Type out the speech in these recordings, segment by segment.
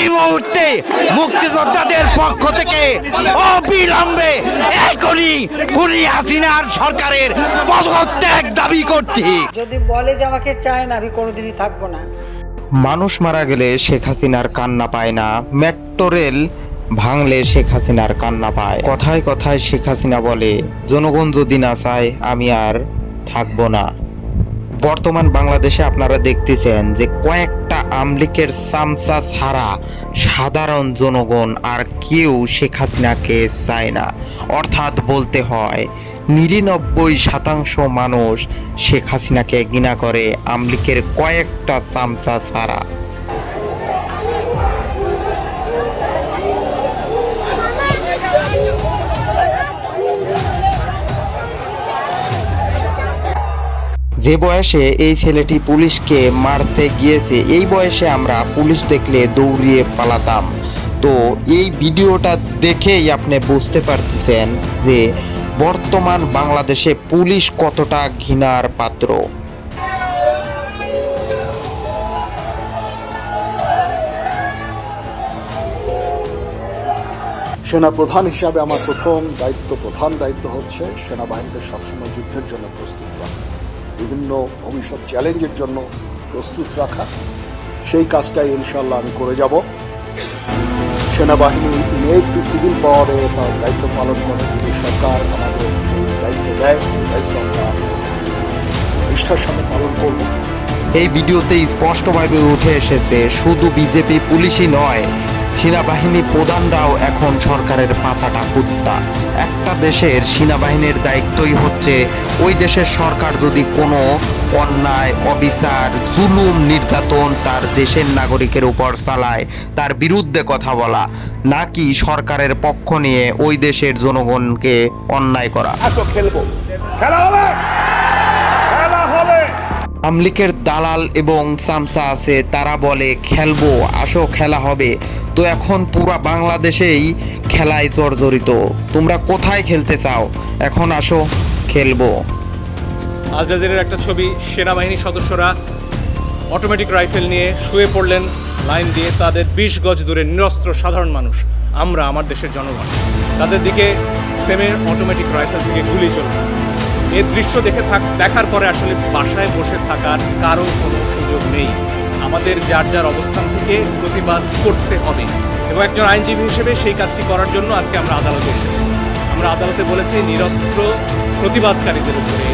এই মুহূর্তে মুক্তিযোদ্ধাদের পক্ষ থেকে অবিলম্বে এখনই কুলি হাসিনার সরকারের পদত্যাগ দাবি করছি। যদি বলে যে আমাকে চায় না আমি কোনোদিনই থাকব না। মানুষ মারা গেলে শেখ হাসিনার কান্না পায় না। মেট্রো রেল ভাঙলে শেখ হাসিনার কান্না পায়। কথায় কথায় শেখ হাসিনা বলে জনগণ যদি না চায় আমি আর থাকব না। বর্তমান বাংলাদেশে আপনারা দেখতেছেন যে কয়েকটা আমলিকের সামসা ছাড়া সাধারণ জনগণ আর কেউ শেখ হাসিনাকে চায় না। অর্থাৎ বলতে হয়, নিরানব্বই শতাংশ মানুষ শেখ হাসিনাকে ঘৃণা করে আমলিকের কয়েকটা সামসা ছাড়া। যে বয়সে এই ছেলেটি পুলিশকে মারতে গিয়েছে, এই বয়সে আমরা পুলিশ দেখলে দৌড়িয়ে পালাতাম। তো এই ভিডিওটা দেখেই আপনি বুঝতে পারতেছেন যে বর্তমান বাংলাদেশে পুলিশ কতটা ঘৃণার পাত্র। সেনা প্রধান হিসাবে আমার প্রথম দায়িত্ব, প্রধান দায়িত্ব হচ্ছে সেনাবাহিনীকে সবসময় যুদ্ধের জন্য প্রস্তুত রাখা। বিভিন্ন ভবিষ্যৎ চ্যালেঞ্জের জন্য প্রস্তুত রাখা। সেই কাজটাই ইনশাল্লাহ আমি করে যাব। সেনাবাহিনী ইনেট টু সিভিল পাওয়ারে তার দায়িত্ব পালন করে। যদি সরকার আমাদের সেই দায়িত্ব দেয় এই দায়িত্ব আমরা নিষ্ঠার সাথে পালন করব। এই ভিডিওতে স্পষ্টভাবে উঠে এসেছে, শুধু বিজেপি পুলিশই নয় সেনাবাহিনী প্রধানরাও এখন সরকারের পাছাটা কুত্তা। একটা দেশের সেনাবাহিনীর দায়িত্বই হচ্ছে, ওই দেশের সরকার যদি কোনো অন্যায়, অবিচার, জুলুম নির্যাতন তার দেশের নাগরিকের উপর চালায়, তার বিরুদ্ধে কথা বলা, নাকি সরকারের পক্ষ নিয়ে ওই দেশের জনগণকে অন্যায় করা? খেলব। খেলা হবে! আমলিকের দালাল এবং সামসা আছে, তারা বলে, খেলব, আসো, খেলা হবে। তো এখন পুরা বাংলাদেশেই খেলায় জর্জরিত তোমরা কোথায় খেলতে চাও? এখন আসো, খেলব। আল জাজিরের একটা ছবি সেনাবাহিনীর সদস্যরা অটোমেটিক রাইফেল নিয়ে শুয়ে পড়লেন, লাইন দিয়ে তাদের বিশ গজ দূরে নিরস্ত্র সাধারণ মানুষ। আমরা, আমার দেশের জনগণ। তাদের দিকে সেমের অটোমেটিক রাইফেল থেকে গুলি চলবে এর দৃশ্য দেখে থাক, দেখার পরে আসলে বাসায় বসে থাকার কারও কোনো সুযোগ নেই। আমাদের যার যার অবস্থান থেকে প্রতিবাদ করতে হবে। এবং একজন আইনজীবী হিসেবে সেই কাজটি করার জন্য আজকে আমরা আদালতে এসেছি। আমরা আদালতে বলেছি, নিরস্ত্র প্রতিবাদকারীদের উপরে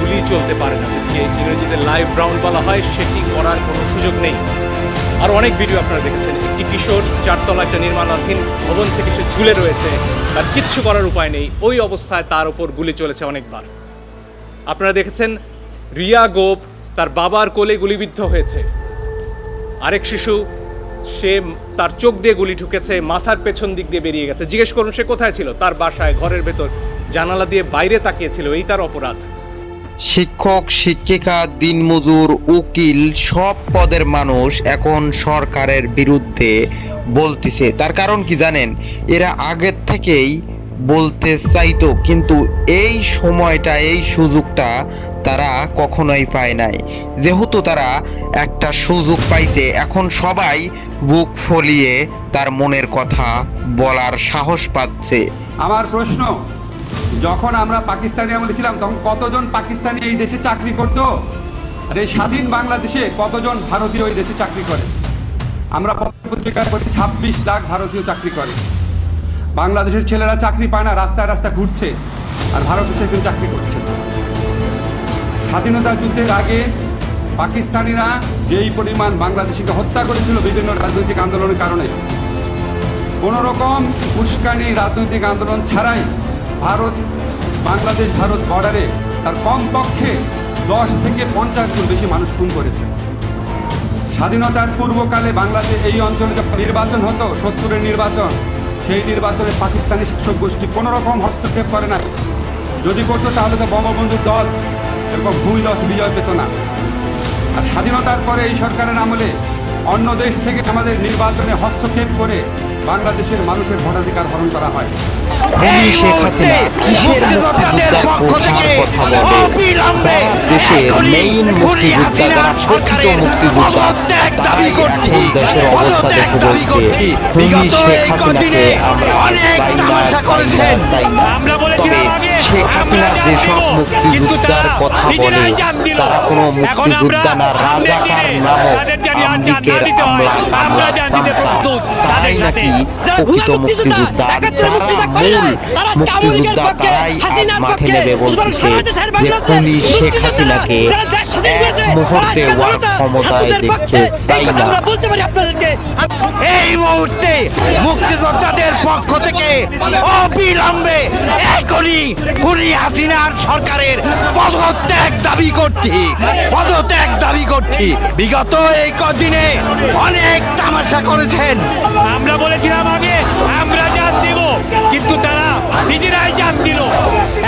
গুলি চলতে পারে না। যেটিকে ইংরেজিতে লাইভ রাউন্ড বলা হয়, সেটি করার কোনো সুযোগ নেই। আর অনেক ভিডিও আপনারা দেখেছেন। একটি কিশোর, চারতলা একটা নির্মাণাধীন ভবন থেকে সে ঝুলে রয়েছে। তার কিচ্ছু করার উপায় নেই। ওই অবস্থায় তার ওপর গুলি চলেছে অনেকবার। আপনারা দেখেছেন, রিয়া গোপ তার বাবার কোলে গুলিবিদ্ধ হয়েছে। আরেক শিশু, সে তার চোখ দিয়ে গুলি ঢুকেছে, মাথার পেছন দিক দিয়ে বেরিয়ে গেছে। জিজ্ঞেস করুন, সে কোথায় ছিল? তার বাসায়, ঘরের ভেতর, জানালা দিয়ে বাইরে তাকিয়েছিল, এই তার অপরাধ। শিক্ষক, শিক্ষিকা, দিনমজুর, উকিল, সব পদের মানুষ এখন সরকারের বিরুদ্ধে বলতেছে। তার কারণ কি জানেন? এরা আগের থেকেই বলতে চাইতো, কিন্তু এই সময়টা, এই সুযোগটা তারা কখনোই পায় নাই। যেহেতু তারা একটা সুযোগ পাইছে, এখন সবাই বুক ফলিয়ে তার মনের কথা বলার সাহস পাচ্ছে। আমার প্রশ্ন, যখন আমরা পাকিস্তানি আমলে ছিলাম, তখন কতজন পাকিস্তানি এই দেশে চাকরি করতো? আর এই স্বাধীন বাংলাদেশে কতজন ভারতীয় এই দেশে চাকরি করে? আমরা পত্রিকায় পড়ি, ছাব্বিশ লাখ ভারতীয় চাকরি করে। বাংলাদেশের ছেলেরা চাকরি পায় না, রাস্তায় রাস্তায় ঘুরছে। আর ভারতে সেখানে চাকরি করছে স্বাধীনতা যুদ্ধের আগে পাকিস্তানিরা যেই পরিমাণ বাংলাদেশিকে হত্যা করেছিল বিভিন্ন রাজনৈতিক আন্দোলনের কারণে, কোনো রকম উস্কানি রাজনৈতিক আন্দোলন ছাড়াই ভারত, বাংলাদেশ, ভারত বর্ডারে তার কমপক্ষে দশ থেকে পঞ্চাশ গুণ বেশি মানুষ খুন করেছে। স্বাধীনতার পূর্বকালে বাংলাদেশ এই অঞ্চলে যখন নির্বাচন হতো, সত্তরের নির্বাচন সেই নির্বাচনে পাকিস্তানি শাসক গোষ্ঠী কোনো রকম হস্তক্ষেপ করে না যদি করতো তাহলে তো বঙ্গবন্ধুর দল এরকম ভূমিদশ বিজয় পেত না। আর স্বাধীনতার পরে এই সরকারের আমলে অন্য দেশ থেকে আমাদের নির্বাচনে হস্তক্ষেপ করে বাংলাদেশের মানুষের ভোটাধিকার হরণ করা হয়। এই শেখ হাসিনা কিসের মুক্তিযোদ্ধার পক্ষ কথা বলে? দেশের মেইন খুনি মুক্তিযোদ্ধা, যারা প্রকৃত মুক্তিযোদ্ধা, তারাই করছি। এখন দেশের অবস্থা দেখে বলছে, খুনি শেখ হাসিনাকে আমরা অনেক চাই না, তবে শেখ হাসিনা যেসব মুক্তিযোদ্ধার কথা বলে। তারা কোনো মুক্তিযোদ্ধা না রাজাকার নামক হয়। আমলা আমরা প্রস্তুত তাদের সাথে। যারা ভুয়া মুক্তিযোদ্ধা, যারা মুক্তিযোদ্ধা মূল তারা আজকে আওয়ামী লীগের মুক্তিযোদ্ধা পক্ষে, তারাই আজ হাসিনার মাঠে পক্ষে, সুতরাং বলছে সারা দেশের যে শেখ হাসিনাকে এক মুহূর্তে ক্ষমতায় পক্ষে, এই না। বলতে পারি আপনাদেরকে। এই মুহূর্তে মুক্তিযোদ্ধাদের পক্ষ থেকে অবিলম্বে এখনই খুনি হাসিনার সরকারের পদত্যাগ দাবি করছি পদত্যাগ দাবি করছি। বিগত এই কদিনে অনেক তামাশা করেছেন। আমরা বলেছিলাম আগে আমরা জান দিব কিন্তু তারা নিজেরাই জান দিল।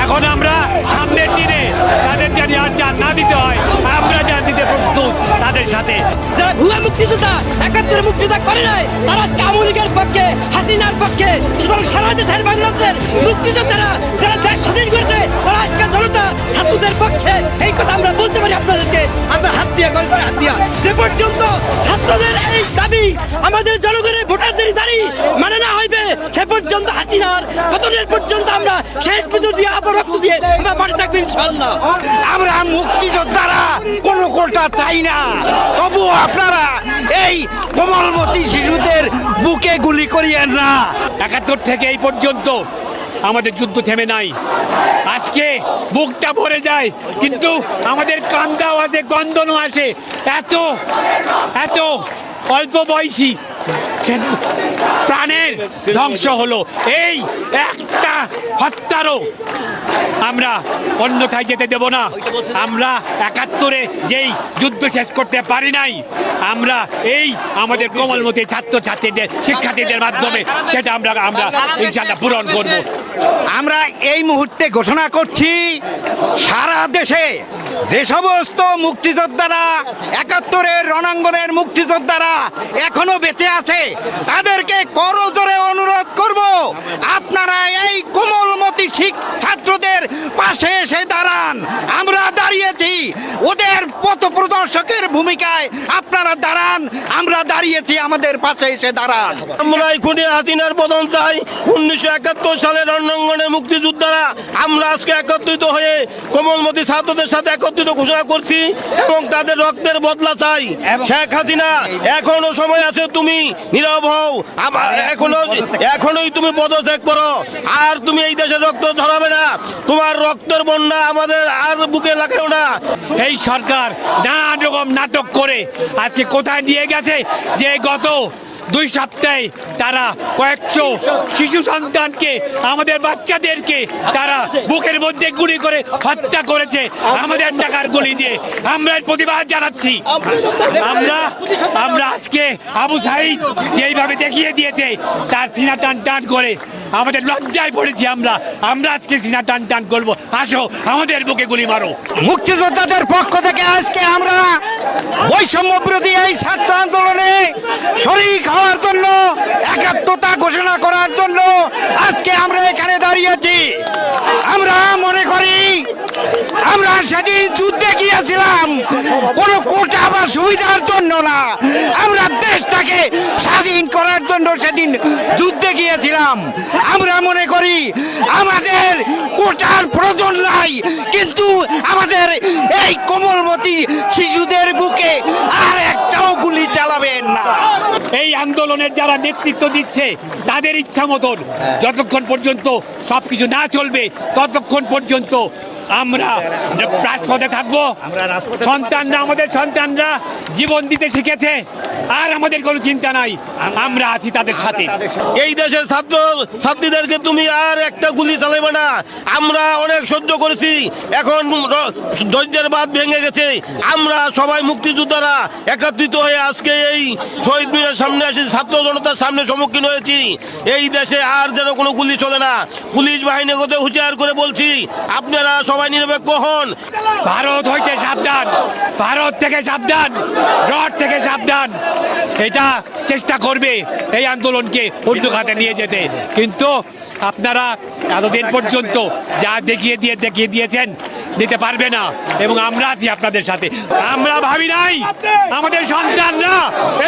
এখন আমরা সামনের দিনে তাদের জানি আর জান না দিতে হয় আমরা জান দিতে প্রস্তুত। তাদের সাথে। যারা ভুয়া মুক্তিযোদ্ধা একাত্তরে মুক্তিযোদ্ধা করে নাই তারা আজকে আওয়ামী লীগের পক্ষে হাসিনার পক্ষে সুতরাং সারা দেশের বাংলাদেশের মুক্তিযোদ্ধারা যারা দেশ স্বাধীন করেছে তারা আজকে জনতা ছাত্রদের পক্ষে এই কথা আমরা বলতে পারি আপনাদেরকে। আমরা হাত দিয়ে গল্প হাত দিয়া। যে পর্যন্ত ছাত্রদের এই দাবি আমাদের জনগণের ভোটারদের দাঁড়ি মানে না হইবে সে পর্যন্ত হাসিনার পতনের পর্যন্ত আমরা শেষ বিদ্যুৎ দিয়ে আবার রক্ত দিয়ে আমরা মাঠে থাকব ইনশাল্লাহ আমরা কোটা চাই না। তবু আপনারা এই কোমলমতি শিশুদের বুকে গুলি করিয়েন না। একাত্তর থেকে এই পর্যন্ত আমাদের যুদ্ধ থেমে নাই। আজকে বুকটা ভরে যায়, কিন্তু আমাদের কান্দাও আছে গন্ধনও আছে এত এত অল্প বয়সী প্রাণের ধ্বংস হলো, এই একটা হত্যারও আমরা অন্যথায় যেতে দেব না। আমরা একাত্তরে যেই যুদ্ধ শেষ করতে পারি নাই, আমরা এই আমাদের কোমলমতি ছাত্র ছাত্রীদের শিক্ষার্থীদের মাধ্যমে সেটা আমরা আমরা ইনশাল্লাহ পূরণ করব। আমরা এই মুহূর্তে ঘোষণা করছি, সারা দেশে যে সমস্ত মুক্তিযোদ্ধারা, একাত্তরের রণাঙ্গনের মুক্তিযোদ্ধারা এখনও বেঁচে আছে, তাদেরকে করজোরে অনুরোধ করব, আপনারা এই কোমলমতি ছাত্রদের পাশে এসে দাঁড়ান আমরা দাঁড়িয়েছি ওদের পথ প্রদর্শকের ভূমিকায় আপনারা দাঁড়ান আমরা দাঁড়িয়েছি আমাদের পাশে এসে দাঁড়ান। আমরা খুনি হাসিনার পতন চাই। উনিশশো একাত্তর সালের রণাঙ্গনের মুক্তিযোদ্ধারা আমরা আজকে একত্রিত হয়ে কোমলমতি ছাত্রদের সাথে একত্রিত ঘোষণা করছি এবং তাদের রক্তের বদলা চাই। শেখ হাসিনা এখনও সময় আছে তুমি নীরব হও। এখনও এখনোই তুমি পদত্যাগ করো। আর তুমি এই দেশের রক্ত ধরাবে না। তোমার রক্তের বন্যা আমাদের আর বুকে লাগাও না। এই সরকার নানান রকম নাটক করে আজকে কোথায় নিয়ে গেছে? যে গত দুই সপ্তাহে তারা কয়েকশো শিশু সন্তানকে, আমাদের বাচ্চাদেরকে তারা বুকের মধ্যে গুলি করে হত্যা করেছে। আমাদের টাকার গুলি দিয়ে। আমরা প্রতিবাদ জানাচ্ছি। আমরা আমরা আজকে আবু সাইদ যেইভাবে দেখিয়ে দিয়েছে, তার সিনা টান টান করে আমাদের লজ্জায় পড়েছি আমরা। আমরা আজকে সিনা টান টান করব। আসো, আমাদের বুকে গুলি মারো। মুক্তিযোদ্ধাদের পক্ষ থেকে আজকে আমরা বৈষম্য বিরোধী এই ছাত্র আন্দোলনে শরিক হওয়ার জন্য, একাত্মতা ঘোষণা করার জন্য আজকে আমরা এখানে দাঁড়িয়েছি আমরা মনে করি আমরা সেদিন যুদ্ধে গিয়েছিলাম। কোনো কোটা বা সুবিধার জন্য না। আমরা দেশটাকে স্বাধীন করার জন্য সেদিন যুদ্ধে গিয়েছিলাম। আমরা মনে করি, আমাদের কোটার প্রয়োজন নাই, কিন্তু আমাদের এই কোমলমতি শিশুদের বুকে আর একটাও গুলি চালাবেন না। এই আন্দোলনের যারা নেতৃত্ব দিচ্ছে, তাদের ইচ্ছা মতন যতক্ষণ পর্যন্ত সবকিছু না চলবে, ততক্ষণ পর্যন্ত আমরা রাজপথে থাকব সন্তানরা আমাদের সন্তানরা জীবন দিতে শিখেছে আর আমাদের কোনো চিন্তা নাই। আমরা আছি তাদের সাথে। এই দেশের ছাত্র ছাত্রীদেরকে তুমি আর একটা গুলি চালাবে না। আমরা অনেক সহ্য করেছি এখন ধৈর্যের বাদ ভেঙে গেছে। আমরা সবাই মুক্তিযোদ্ধারা একত্রিত হয়ে আজকে এই শহীদ মিনার সামনে আসি ছাত্র জনতার সামনে সম্মুখীন হয়েছি। এই দেশে আর যেন কোনো গুলি চলে না। পুলিশ বাহিনীকে হুঁশিয়ার করে বলছি আপনারা সবাই নিরপেক্ষ হন ভারত হইতে সাবধান। ভারত থেকে সাবধান। রড থেকে সাবধান। এটা চেষ্টা করবে এই আন্দোলনকে অন্য খাতে নিয়ে যেতে। কিন্তু আপনারা এতদিন পর্যন্ত যা দেখিয়ে দিয়ে দেখিয়ে দিয়েছেন, দিতে পারবে না। এবং আমরা আছি আপনাদের সাথে। আমরা ভাবি নাই, আমাদের সন্তানরা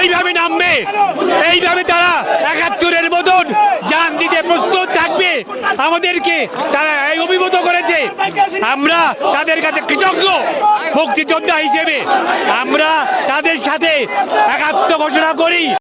এইভাবে নামবে। এইভাবে তারা একাত্তরের মতন যান দিতে প্রস্তুত থাকবে। আমাদেরকে তারা এই অভিভূত করেছে। আমরা তাদের কাছে কৃতজ্ঞ মুক্তিযোদ্ধা হিসেবে। আমরা তাদের সাথে একাত্ম ঘোষণা করি।